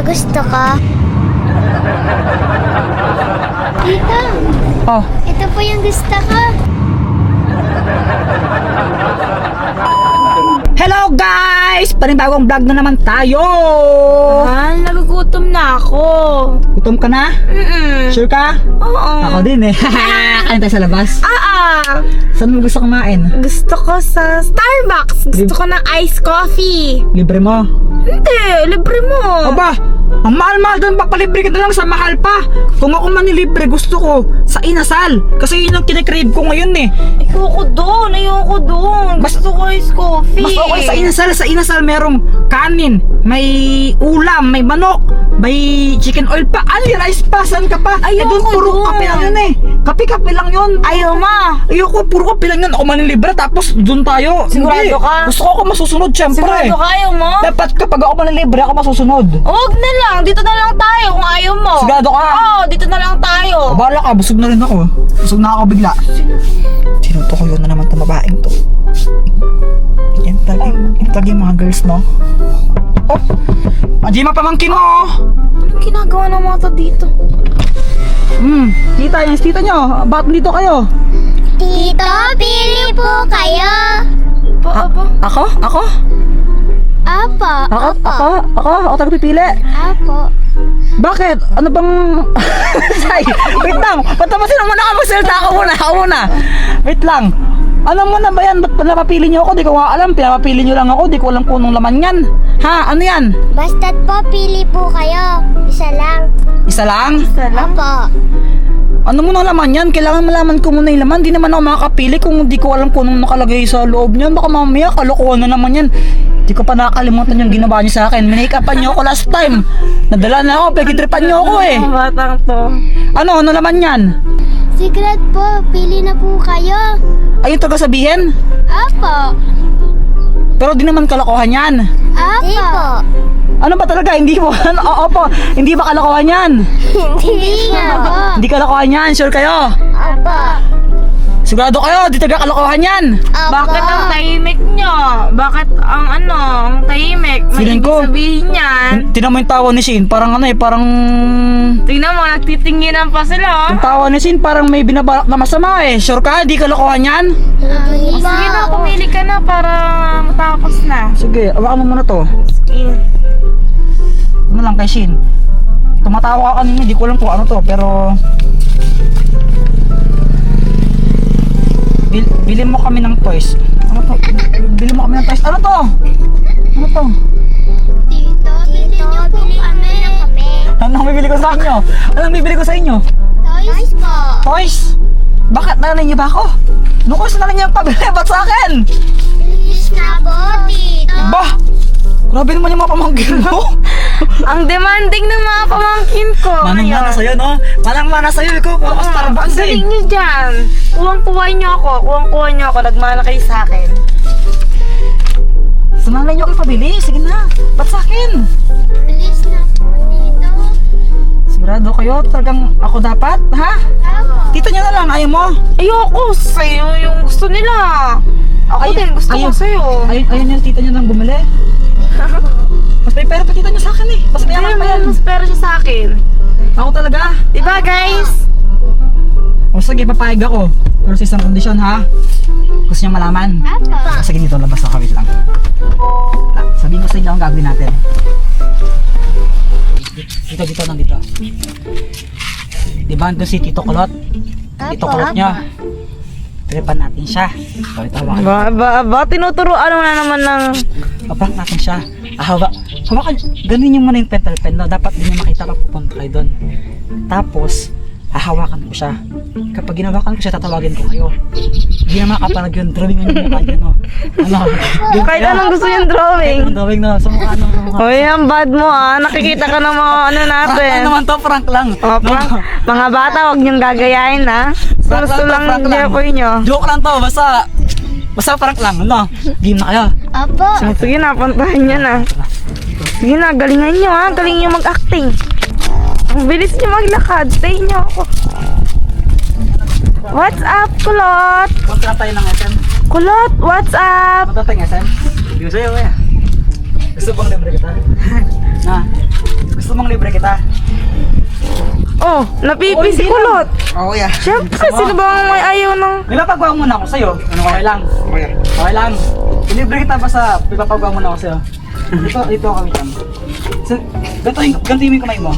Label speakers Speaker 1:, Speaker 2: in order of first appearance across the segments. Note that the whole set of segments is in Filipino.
Speaker 1: Gusto ko. Tita,
Speaker 2: Oh,
Speaker 1: ito po yung gusto ko.
Speaker 2: hello guys! Panibagong vlog na naman tayo!
Speaker 3: Ah, nagugutom na ako.
Speaker 2: Gutom ka na?
Speaker 3: Mm-mm.
Speaker 2: Sure ka?
Speaker 3: Oo.
Speaker 2: Ako din eh. Kain tayo sa labas.
Speaker 3: Ah, ah.
Speaker 2: Saan mo gusto kumain?
Speaker 3: Gusto ko sa Starbucks. Gusto ko ng iced coffee.
Speaker 2: Libre mo.
Speaker 3: Hindi, libre mo.
Speaker 2: Aba, ang mahal-mahal doon, papalibre ka na lang sa mahal pa. Kung ako manilibre, gusto ko sa inasal. Kasi yun ang kinikrave ko ngayon eh.
Speaker 3: Ayoko doon, ayoko doon.
Speaker 2: Mas-
Speaker 3: Gusto ko iced coffee.
Speaker 2: Mas okay sa inasal. Sa inasal merong kanin, may ulam, may manok, may chicken oil pa, ali rice pa, saan ka pa? eh doon
Speaker 3: Ayoko
Speaker 2: puro
Speaker 3: doon.
Speaker 2: kape lang yun eh. Kape-kape lang yun.
Speaker 3: Ayaw mo.
Speaker 2: Ayoko, puro kape lang yun. Ako manilibre, tapos doon tayo.
Speaker 3: Sigurado
Speaker 2: Hindi.
Speaker 3: ka?
Speaker 2: Gusto ko ako masusunod, syempre.
Speaker 3: Sigurado ka, ayaw mo?
Speaker 2: Dapat kapag ako manilibre, ako masusunod.
Speaker 3: Huwag na lang, dito na lang tayo kung ayaw mo.
Speaker 2: Sigurado ka?
Speaker 3: Oo, dito na lang tayo.
Speaker 2: O, bahala ka, busog na rin ako. Busog na ako bigla. Sino yun na naman itong babaeng to? Yan talaga yung mga girls mo. Oh! Ajima pamangkin mo! oh.
Speaker 3: Anong ginagawa ng mga to dito?
Speaker 2: Hmm, tita, si tita nyo. Bakit dito kayo?
Speaker 1: Tito, pili po kayo.
Speaker 3: Pa, aba.
Speaker 2: Ako? Ako?
Speaker 1: Apo,
Speaker 2: Ako?
Speaker 1: apo,
Speaker 2: Ako? Ako? Ako talaga pipili?
Speaker 1: apo.
Speaker 2: Bakit? Ano bang... Say, wait lang. Patapasin mo muna ako magsalita. Ako muna, ako muna. Wait lang. Ano mo na ba yan? Ba't napapili niyo ako? Di ko nga alam. Pinapapili niyo lang ako. Di ko alam kung anong laman yan. Ha? Ano yan?
Speaker 1: Basta't po, pili po kayo. Isa lang.
Speaker 2: Isa lang?
Speaker 3: Salam.
Speaker 1: Apo.
Speaker 2: Ano mo na laman yan? Kailangan malaman ko muna yung laman. Di naman ako makakapili kung di ko alam kung anong nakalagay sa loob niyan. Baka mamaya kalokohan na naman yan. Di ko pa nakakalimutan yung ginawa niyo sa akin. Minake-upan niyo ako last time. Nadala na ako. Pagkitripan niyo ako eh.
Speaker 3: Ang batang to.
Speaker 2: Ano? Ano laman yan?
Speaker 1: Secret po, pili na po kayo.
Speaker 2: Ayun taga sabihin?
Speaker 1: Apo.
Speaker 2: Pero di naman kalokohan yan.
Speaker 1: Apo. po.
Speaker 2: Ano ba talaga? Hindi mo. Ano? Oo po. Hindi ba kalokohan yan?
Speaker 1: Hindi nga po.
Speaker 2: Hindi kalokohan yan. Sure kayo?
Speaker 1: Apo.
Speaker 2: Sigurado kayo? Di taga kalokohan yan.
Speaker 1: Apo.
Speaker 3: Bakit ang tahimik nyo? Bakit ang ano, ang tahimik? May
Speaker 2: Feeling
Speaker 3: ibig
Speaker 2: ko-
Speaker 3: sabihin yan.
Speaker 2: Tingnan mo yung tawa ni Shin. Parang ano eh. Parang...
Speaker 3: Tingnan mo, nagtitinginan pa sila. oh.
Speaker 2: Yung tawa ni Shin parang may binabalak na masama eh. Sure ka? Di kalokohan yan?
Speaker 1: Hindi
Speaker 3: Sige na,
Speaker 1: po.
Speaker 3: pumili ka na para matapos na.
Speaker 2: Sige, awakan mo muna to.
Speaker 3: Sige.
Speaker 2: Ano lang kay Shin. Tumatawa ka kanina. Di ko alam kung ano to. Pero... Bil bili mo kami ng toys. Ano to? Bili mo kami ng toys. Ano to? Ano to?
Speaker 1: Tito, pili niyo po kami. kami.
Speaker 2: Ano ang bibili ko sa inyo? Ano ang bibili ko sa inyo?
Speaker 1: Toys po.
Speaker 2: Toys! Bakit nanay niyo ba ako? Nung gusto na lang niyo pabili, ba't sa akin?
Speaker 1: Please na po, Tito.
Speaker 2: Ba! Grabe naman yung mga pamangkin mo.
Speaker 3: Ang demanding ng mga pamangkin ko.
Speaker 2: Manang
Speaker 3: Ngayon.
Speaker 2: mana sa'yo, no? Manang mana sa'yo, ikaw po ako Starbucks
Speaker 3: Ang
Speaker 2: eh.
Speaker 3: galing nyo dyan. Kuwang-kuha nyo ako. Kuwang-kuha nyo ako. Nagmana kayo sa akin.
Speaker 2: Sa nanay niyo kayo pabili, sige na. Ba't sa akin?
Speaker 1: Please na po, Tito.
Speaker 2: Sigurado kayo, talagang ako dapat, ha? Tito niyo na lang, ayaw mo.
Speaker 3: Ayoko. Sa'yo yung gusto nila. Ako din. Gusto
Speaker 2: ayaw.
Speaker 3: ko sa'yo.
Speaker 2: Ayun, ayun yung tito niyo nang bumili. Mas may pera pa niyo sa akin eh. Mas mayaman pa yan.
Speaker 3: Mas pera siya sa akin.
Speaker 2: Ako talaga.
Speaker 3: Diba guys?
Speaker 2: O sige, papayag ako. Pero sa isang kondisyon, ha? Gusto niyo malaman? Ah, sige dito, labas ako, wait lang. Ah, Sabihin ko sa inyo ang gagawin natin. Dito, dito, nandito. Di ba, doon si Tito Kulot? Tito Kulot niya. Tripan natin siya. Ito, hawakan.
Speaker 3: Ba, ba, ba, tinuturoan mo na naman ng...
Speaker 2: Paprank natin siya. Ah, hawa. Hawakan. Ganun yung muna yung pentel pen, no? Dapat hindi niya makita pag pupunta kayo doon. Tapos, hahawakan ko siya. Kapag ginawakan ko siya, tatawagin ko kayo. Hindi na makapalag yung drawing yung mukha niya, no? Ano? Yung-
Speaker 3: Kahit
Speaker 2: Yeah.
Speaker 3: anong gusto yung drawing.
Speaker 2: Yung drawing na sa mukha, no? Sa mukha.
Speaker 3: Ang bad mo ah. Nakikita ka ng mga ano
Speaker 2: Prank
Speaker 3: natin.
Speaker 2: lang naman to, prank lang.
Speaker 3: O, prank. Mga bata, huwag niyong gagayahin ha.
Speaker 2: Prank
Speaker 3: Gusto
Speaker 2: lang
Speaker 3: lang
Speaker 2: lang. Joke lang to, basta, basta prank lang, ano? Game na kayo.
Speaker 1: Apo.
Speaker 3: Oh, sige na, puntahan niyo na. Sige na, galingan niyo ha. Galing niyo mag-acting. Ang bilis niyo maglakad. Stay niyo ako. What's up, Kulot?
Speaker 2: Punta tayo ng SM.
Speaker 3: Kulot, what's up?
Speaker 2: Punta tayo ng SM. Hindi ko sa'yo, eh. Gusto bang libre kita? na? Gusto Gusto mong libre kita?
Speaker 3: Oh, napipi si kulot.
Speaker 2: Oo, kuya.
Speaker 3: Siyempre, sino ba ang may ayaw ng...
Speaker 2: Pinapagawa muna ako sa'yo. Ano okay lang?
Speaker 4: Kuya.
Speaker 2: Okay lang. Ilibre kita basta pinapagawa muna ako sa'yo. Dito, dito ako kami So, ganito yung, ganito yung kamay mo.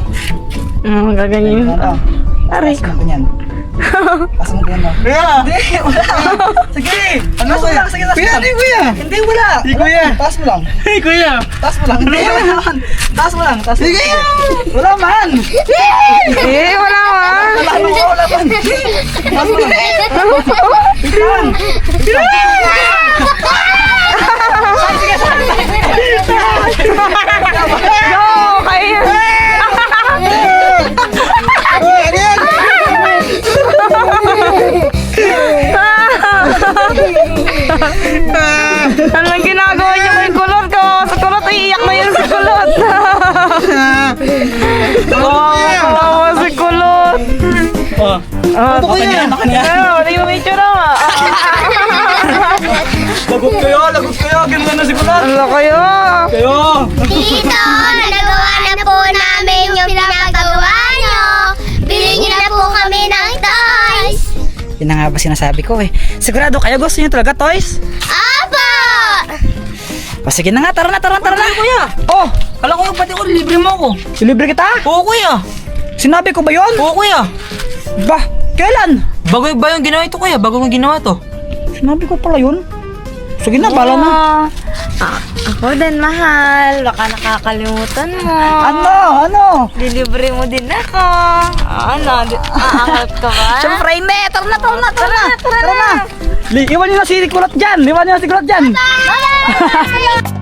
Speaker 3: Hmm, gaganyan.
Speaker 2: Ano?
Speaker 3: Aray
Speaker 2: mo ganyan. Mo ganyan. no?
Speaker 4: Kuya!
Speaker 2: Hindi, wala. Sige.
Speaker 4: Ano, kuya?
Speaker 2: lang, sige,
Speaker 4: Kuya,
Speaker 2: lang.
Speaker 4: hindi, kuya.
Speaker 2: Hindi, wala.
Speaker 4: Hindi, kuya.
Speaker 2: Taas mo lang.
Speaker 4: Hey, kuya!
Speaker 2: Taas mo lang. Hindi, wala man. Taas mo lang. Taas mo
Speaker 4: Sige.
Speaker 2: Wala man.
Speaker 3: Eh, wala ka.
Speaker 2: Wala man. Wala man. Taas mo lang. Wait lang.
Speaker 3: No, kayo.
Speaker 4: Oh, Ah,
Speaker 2: Ano? Ano kaya?
Speaker 3: Ah, Wala yung itsura mo.
Speaker 2: Lagot kayo, lagot kayo. Ganda na si Kulot.
Speaker 3: Ano kayo?
Speaker 2: Kayo.
Speaker 1: Tito, nagawa na po namin yung pinagagawa nyo. Bili nyo na po kami ng toys.
Speaker 2: Yun na nga ba sinasabi ko eh. Sigurado kayo gusto niyo talaga toys?
Speaker 1: Aba!
Speaker 2: O sige na nga, tara na, tara na, tara na. Kuya. Oh,
Speaker 5: Kala ko pati ko libre mo ako.
Speaker 2: silibre kita?
Speaker 5: Oo kuya.
Speaker 2: Sinabi ko ba yun?
Speaker 5: Oo kuya.
Speaker 2: Ba, kailan?
Speaker 5: Bago ba yung ginawa ito kuya? Bago yung ginawa to.
Speaker 2: Sinabi ko pala yun. Sige na, bala na.
Speaker 3: Ah, ako din, mahal. Baka nakakalimutan mo.
Speaker 2: Ano, ano?
Speaker 3: Dilibre mo din ako. Ano? Di- Aangat ka ba?
Speaker 2: Siyempre hindi. Tara na, tara na, tara na. Tara na. Li, iwan niyo na si Kulot dyan. Iwan niyo na si Kulot dyan.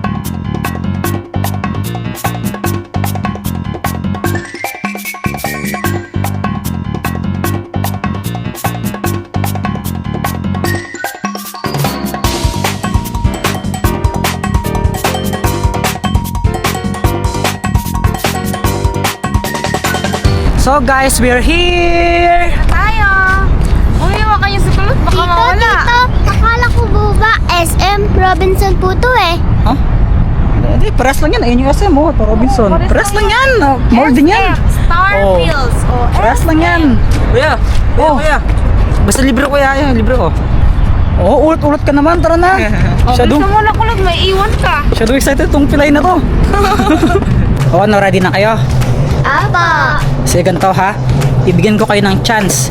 Speaker 2: So guys, we're here.
Speaker 3: Tayo. Umiwa kayo sa kulot. Baka
Speaker 1: Tito,
Speaker 3: mawala.
Speaker 1: tito, akala ko po ba SM Robinson po to eh.
Speaker 2: Ha? Hindi, pares lang yan. Ayun yung SM mo, oh, Robinson.
Speaker 3: pares
Speaker 2: Pares
Speaker 3: lang
Speaker 2: yan. Oh, More din yan.
Speaker 3: Star
Speaker 2: Oh.
Speaker 3: Oh,
Speaker 2: Pares lang yan.
Speaker 5: Kuya. Kuya
Speaker 2: Oh.
Speaker 5: kuya. Basta libre kuya. Ayun, libre ko.
Speaker 2: Oo, oh, ulit-ulit ka naman. Tara na.
Speaker 3: Oh,
Speaker 2: Shadow,
Speaker 3: bilisan mo na kulot. May iwan ka.
Speaker 2: shadow excited tong pilay na to. o ano, ready na kayo?
Speaker 1: Aba!
Speaker 2: Sige, ganito ha. Ibigyan ko kayo ng chance.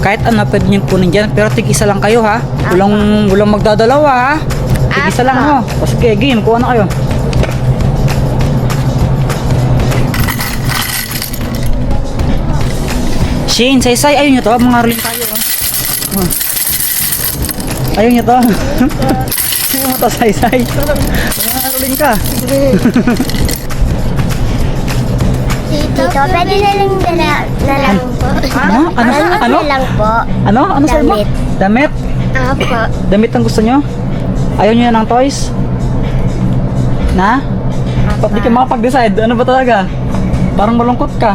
Speaker 2: Kahit ano, pwede nyo kunin dyan. Pero tig-isa lang kayo ha. Walang, walang magdadalawa ha. Tig-isa lang ho. O sige, game. Kuha na kayo. Shane, saysay, ayaw nyo to. Mga rolling tayo. Oh. Oh. Ayaw nyo to. Ayaw mo to, saysay. Mga rolling ka.
Speaker 1: Pwede na lang na, na lang po.
Speaker 2: Ano? Ano? Ano?
Speaker 1: na lang po.
Speaker 2: Ano? Ano sabi mo?
Speaker 1: Damit.
Speaker 2: Damit?
Speaker 1: Apo.
Speaker 2: Damit ang gusto nyo? Ayaw nyo na ng toys? Na? Ba't di ka makapag-decide? Ano ba talaga? Parang malungkot ka.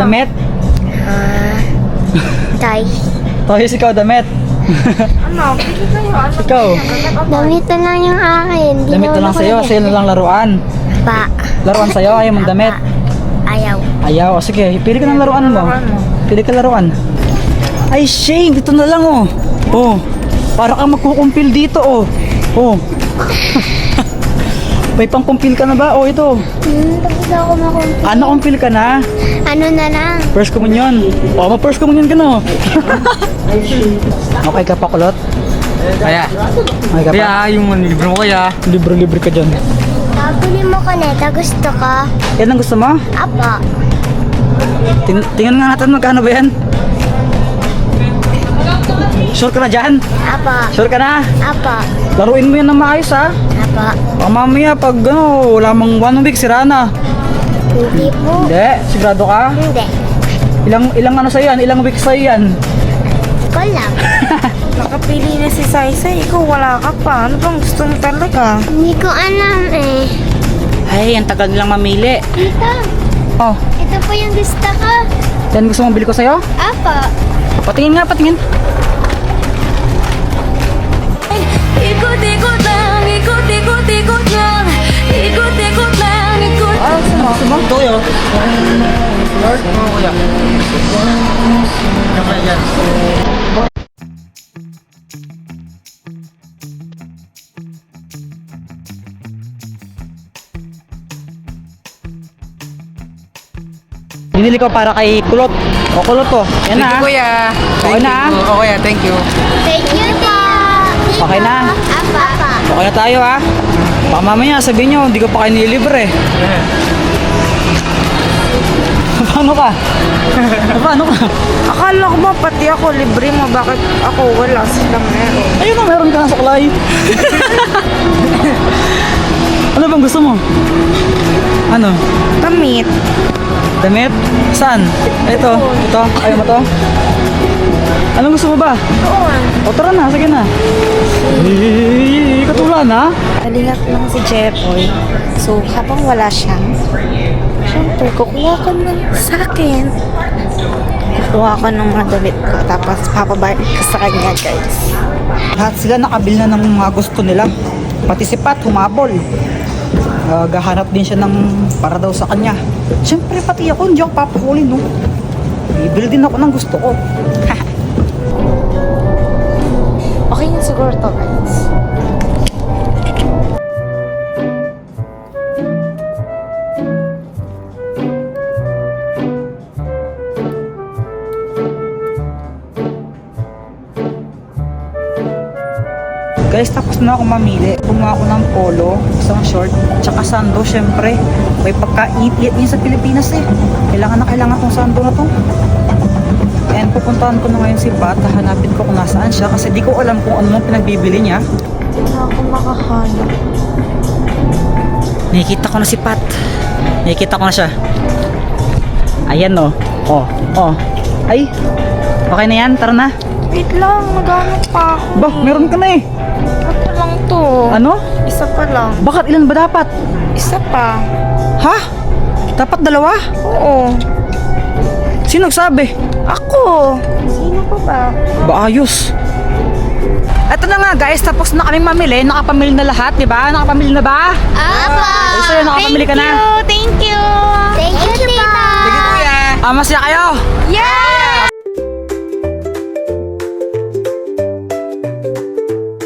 Speaker 2: Damit?
Speaker 1: Ah, toys.
Speaker 2: Toys ikaw, damit.
Speaker 3: Ano? Pili kayo. Ano?
Speaker 2: Ikaw,
Speaker 1: Damit na lang yung akin. Di
Speaker 2: damit na
Speaker 1: naman
Speaker 2: lang
Speaker 1: ako
Speaker 2: sa'yo. Sa'yo na lang laruan.
Speaker 1: Pa.
Speaker 2: Laruan sa'yo, ayaw mong damit.
Speaker 1: Ayaw.
Speaker 2: O sige, pili ka ng laruan mo. Pili ka laruan. Ay, Shane, dito na lang oh. Oh, para kang magkukumpil dito oh. Oh. May pangkumpil ka na ba? Oh, ito.
Speaker 1: Hmm, tapos ako makumpil.
Speaker 2: Ano kumpil ka na?
Speaker 1: Ano na lang?
Speaker 2: First communion. O, oh, ma-first communion ka na. oh. okay ka pa, kulot?
Speaker 5: Kaya.
Speaker 2: Okay ka pa?
Speaker 5: Kaya yung libre mo kuya.
Speaker 2: Libre-libre ka dyan.
Speaker 1: Pabili mo ka neta. Gusto ko.
Speaker 2: Yan ang gusto mo?
Speaker 1: Apa.
Speaker 2: Tin- tingnan nga natin magkano ba yan? Sure ka na dyan?
Speaker 1: Apa.
Speaker 2: Sure ka na?
Speaker 1: Apa.
Speaker 2: Laruin mo yan na maayos ha.
Speaker 1: Apa.
Speaker 2: Baka mamaya pag ano, wala mang one week, sira na.
Speaker 1: Hindi po.
Speaker 2: Hindi, sigurado ka?
Speaker 1: Hindi.
Speaker 2: Ilang ilang ano sa'yo yan? Ilang weeks sa'yo yan?
Speaker 1: Ko lang.
Speaker 3: Nakapili na si Saisay. Ikaw wala ka pa. Ano bang gusto mo talaga?
Speaker 1: Hindi ko alam eh.
Speaker 2: Ay, ang tagal nilang mamili.
Speaker 1: Tita,
Speaker 2: Oh,
Speaker 1: ito po yung gusto ko.
Speaker 2: yan gusto mong bili ko sa'yo?
Speaker 1: Apa.
Speaker 2: Patingin nga, patingin.
Speaker 6: Ikot-ikot lang, ikot-ikot-ikot lang Ikot-ikot lang, ikot
Speaker 2: Ah, gusto mo, gusto mo?
Speaker 5: Ito kayo. Oo, kuya. Yan
Speaker 2: Binili ko para kay Kulot. O Kulot po. Yan
Speaker 5: Thank
Speaker 2: na.
Speaker 5: you, kuya.
Speaker 2: Okay
Speaker 5: Thank
Speaker 2: na?
Speaker 5: you. Oo, kuya. Thank you.
Speaker 1: Thank you po.
Speaker 2: Okay na?
Speaker 1: Apa, apa.
Speaker 2: Okay na tayo ha. Baka mamaya sabihin nyo, hindi ko pa kayo nililibre. Paano ka? Paano ka?
Speaker 3: Akala ko ba pati ako libre mo? Bakit ako wala silang meron?
Speaker 2: Ayun na, meron ka na suklay. ano bang gusto mo? Ano?
Speaker 3: Damit.
Speaker 2: Damit? Saan? Ito. Ito. Ayaw mo to? Anong gusto mo ba?
Speaker 3: Doon.
Speaker 2: O tara na, sige na. Eh, katulan ha?
Speaker 3: Nalingat lang si Jepoy. So, habang wala siya, syempre, kukuha ka ng sa akin. Kukuha ka ng mga damit ko, tapos papabayad ka sa kanya, guys.
Speaker 2: Lahat sila nakabili na ng mga gusto nila. Pati si Pat, humabol. Uh, gahanap din siya ng para daw sa kanya. Siyempre, pati ako, hindi ako papahuli, no? Bibili din ako ng gusto ko.
Speaker 3: Okay yun siguro to, guys.
Speaker 2: Guys, tapos na ako mamili. Gumawa ako ng polo, isang short, tsaka sando, syempre. May pagkainit yun sa Pilipinas eh. Kailangan na kailangan tong sando na to. And pupuntahan ko na ngayon si Pat, hahanapin ko kung nasaan siya kasi di ko alam kung ano pinagbibili niya.
Speaker 3: Hindi na ako makahanap.
Speaker 2: Nakikita ko na si Pat. Nakikita ko na siya. Ayan no. Oh, oh. Ay, okay na yan, tara na.
Speaker 3: Wait lang, maghanap pa ako.
Speaker 2: Bah, meron ka na eh.
Speaker 3: Ano lang to?
Speaker 2: Ano?
Speaker 3: Isa pa lang.
Speaker 2: Bakit ilan ba dapat?
Speaker 3: Isa pa.
Speaker 2: Ha? Dapat dalawa?
Speaker 3: Oo.
Speaker 2: Sino nagsabi?
Speaker 3: Ako. Sino pa ba?
Speaker 2: Ba ayos. Ito na nga guys, tapos na kami mamili. Nakapamili na lahat, di ba? Nakapamili na ba?
Speaker 1: Apa.
Speaker 2: Ay, sa'yo, nakapamili ka na.
Speaker 3: Thank you.
Speaker 1: Thank you, tita.
Speaker 5: Sige, kuya.
Speaker 2: Ah, masaya kayo?
Speaker 3: Yeah!